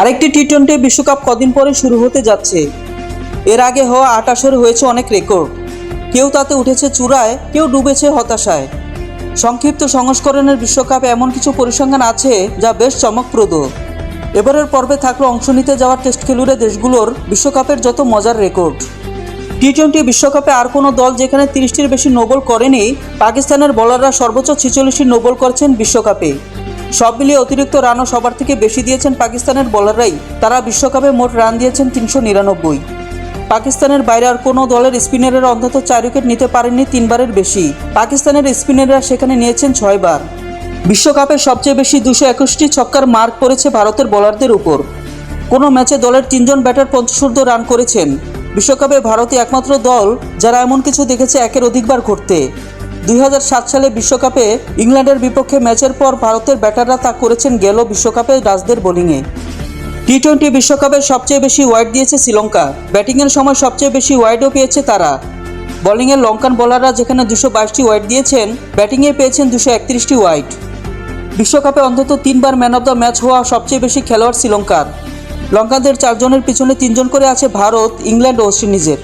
আরেকটি T twenty বিশ্বকাপ কদিন পরে শুরু হতে যাচ্ছে। এর আগে হওয়া আট আসরে হয়েছে অনেক রেকর্ড। কেউ তাতে উঠেছে চূড়ায়, কেউ ডুবেছে হতাশায়। সংক্ষিপ্ত সংস্করণের বিশ্বকাপে এমন কিছু পরিসংখ্যান আছে যা বেশ চমকপ্রদ। এবারের পর্বে থাকল অংশ নিতে যাওয়া টেস্ট খেলুড়ে দেশগুলোর বিশ্বকাপের যত মজার রেকর্ড। টি টোয়েন্টি বিশ্বকাপে আর কোনো দল যেখানে তিরিশটির বেশি নোবল করেনি, পাকিস্তানের বলাররা সর্বোচ্চ ছেচল্লিশটি নোবল করছেন বিশ্বকাপে। সব মিলিয়ে অতিরিক্ত রানও সবার থেকে বেশি দিয়েছেন পাকিস্তানের বলাররাই। তারা বিশ্বকাপে মোট রান দিয়েছেন তিনশো নিরানব্বই। পাকিস্তানের বাইরে আর কোনো দলের স্পিনারের অন্তত চার উইকেট নিতে পারেননি তিনবারের বেশি। পাকিস্তানের স্পিনাররা সেখানে নিয়েছেন ছয়বার। বিশ্বকাপে সবচেয়ে বেশি দুশো একুশটি ছক্কার মার্ক পড়েছে ভারতের বোলারদের উপর। কোনো ম্যাচে দলের তিনজন ব্যাটার পঞ্চশূর্ধ রান করেছেন। বিশ্বকাপে ভারতই একমাত্র দল যারা এমন কিছু দেখেছে একের অধিকবার ঘটতে দুই হাজার সাত সালে বিশ্বকাপে ইংল্যান্ডের বিপক্ষে ম্যাচের পর ভারতের ব্যাটাররা তা করেছেন গেল বিশ্বকাপে রাজদের বোলিংয়ে। টি টোয়েন্টি বিশ্বকাপে সবচেয়ে বেশি ওয়াইড দিয়েছে শ্রীলঙ্কা। ব্যাটিংয়ের সময় সবচেয়ে বেশি ওয়াইডও পেয়েছে তারা। বোলিংয়ে লঙ্কান বোলাররা যেখানে দুশো বাইশটি ওয়াইড দিয়েছেন, ব্যাটিংয়ে পেয়েছেন দুশো একত্রিশটি ওয়াইড। বিশ্বকাপে অন্তত তিনবার ম্যান অব দ্য ম্যাচ হওয়া সবচেয়ে বেশি খেলোয়াড় শ্রীলঙ্কার। লঙ্কানদের চারজনের পিছনে তিনজন করে আছে ভারত, ইংল্যান্ড ও ওয়েস্ট ইন্ডিজের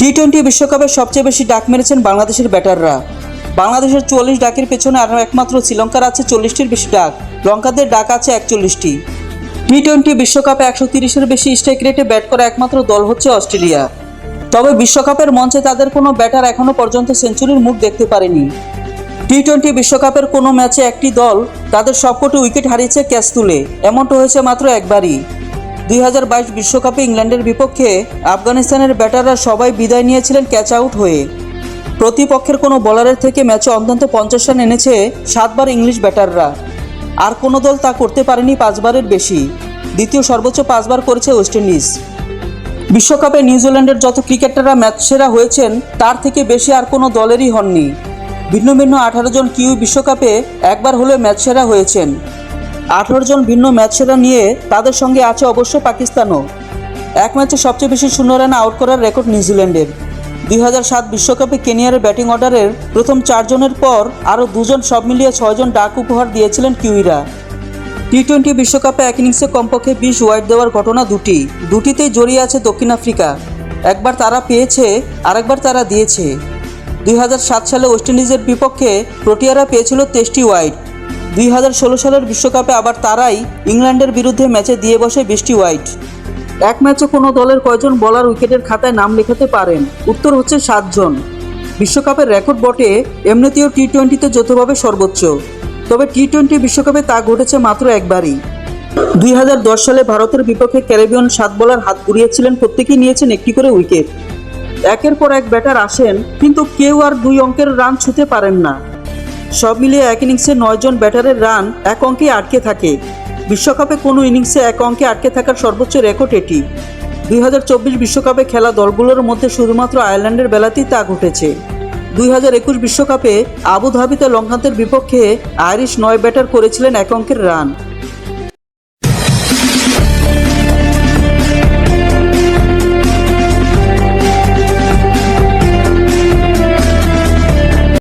টি টোয়েন্টি বিশ্বকাপে সবচেয়ে বেশি ডাক মেরেছেন বাংলাদেশের ব্যাটাররা। বাংলাদেশের চুয়াল্লিশ ডাকের পেছনে আরও একমাত্র শ্রীলঙ্কার আছে চল্লিশটির বেশি ডাক। লঙ্কাদের ডাক আছে একচল্লিশটি। টি টোয়েন্টি বিশ্বকাপে একশো তিরিশের বেশি স্ট্রাইক রেটে ব্যাট করা একমাত্র দল হচ্ছে অস্ট্রেলিয়া। তবে বিশ্বকাপের মঞ্চে তাদের কোনো ব্যাটার এখনও পর্যন্ত সেঞ্চুরির মুখ দেখতে পারেনি। টি টোয়েন্টি বিশ্বকাপের কোনো ম্যাচে একটি দল তাদের সবকটি উইকেট হারিয়েছে ক্যাচ তুলে। এমনটা হয়েছে মাত্র একবারই। দুই বিশ্বকাপে ইংল্যান্ডের বিপক্ষে আফগানিস্তানের ব্যাটাররা সবাই বিদায় নিয়েছিলেন ক্যাচ আউট হয়ে। প্রতিপক্ষের কোনো বোলারের থেকে ম্যাচে অন্তত পঞ্চাশ রান এনেছে সাতবার ইংলিশ ব্যাটাররা। আর কোনো দল তা করতে পারেনি পাঁচবারের বেশি। দ্বিতীয় সর্বোচ্চ পাঁচবার করেছে ওয়েস্ট ইন্ডিজ। বিশ্বকাপে নিউজিল্যান্ডের যত ক্রিকেটাররা ম্যাচ সেরা হয়েছেন, তার থেকে বেশি আর কোনো দলেরই হননি। ভিন্ন ভিন্ন আঠারো জন কিউ বিশ্বকাপে একবার হলেও ম্যাচ সেরা হয়েছেন। আঠারো জন ভিন্ন ম্যাচ সেরা নিয়ে তাদের সঙ্গে আছে অবশ্য পাকিস্তানও। এক ম্যাচে সবচেয়ে বেশি শূন্য রান আউট করার রেকর্ড নিউজিল্যান্ডের। দুই সাত বিশ্বকাপে কেনিয়ার ব্যাটিং অর্ডারের প্রথম চারজনের পর আরও দুজন সব মিলিয়ে ছয়জন ডাক উপহার দিয়েছিলেন কিউইরা। টি টোয়েন্টি বিশ্বকাপে এক ইনিংসে কমপক্ষে বিশ ওয়াইড দেওয়ার ঘটনা দুটি। দুটিতেই জড়িয়ে আছে দক্ষিণ আফ্রিকা। একবার তারা পেয়েছে, আরেকবার তারা দিয়েছে। দুই হাজার সাত সালে ওয়েস্ট ইন্ডিজের বিপক্ষে প্রোটিয়ারা পেয়েছিল তেইশটি ওয়াইড। দুই হাজার ষোলো সালের বিশ্বকাপে আবার তারাই ইংল্যান্ডের বিরুদ্ধে ম্যাচে দিয়ে বসে বিশটি ওয়াইড এক ম্যাচে কোনো দলের কয়জন বলার উইকেটের খাতায় নাম লেখাতে পারেন? উত্তর হচ্ছে সাতজন। বিশ্বকাপের রেকর্ড বটে, এমনিতেও টি টোয়েন্টিতে যৌথভাবে সর্বোচ্চ। তবে টি টোয়েন্টি বিশ্বকাপে তা ঘটেছে মাত্র একবারই। দুই হাজার দশ সালে ভারতের বিপক্ষে ক্যারিবিয়ান সাত বলার হাত ঘুরিয়েছিলেন প্রত্যেকেই নিয়েছেন একটি করে উইকেট। একের পর এক ব্যাটার আসেন, কিন্তু কেউ আর দুই অঙ্কের রান ছুঁতে পারেন না। সব মিলিয়ে এক ইনিংসে নয়জন ব্যাটারের রান এক অঙ্কে আটকে থাকে। বিশ্বকাপে কোনো ইনিংসে এক অঙ্কে আটকে থাকার সর্বোচ্চ রেকর্ড এটি। দুই বিশ্বকাপে খেলা দলগুলোর মধ্যে শুধুমাত্র আয়ারল্যান্ডের বেলাতেই তা ঘটেছে। দুই হাজার একুশ বিশ্বকাপে আবুধাবিতে লঙ্কানদের বিপক্ষে আইরিশ নয় ব্যাটার করেছিলেন এক অঙ্কের রান।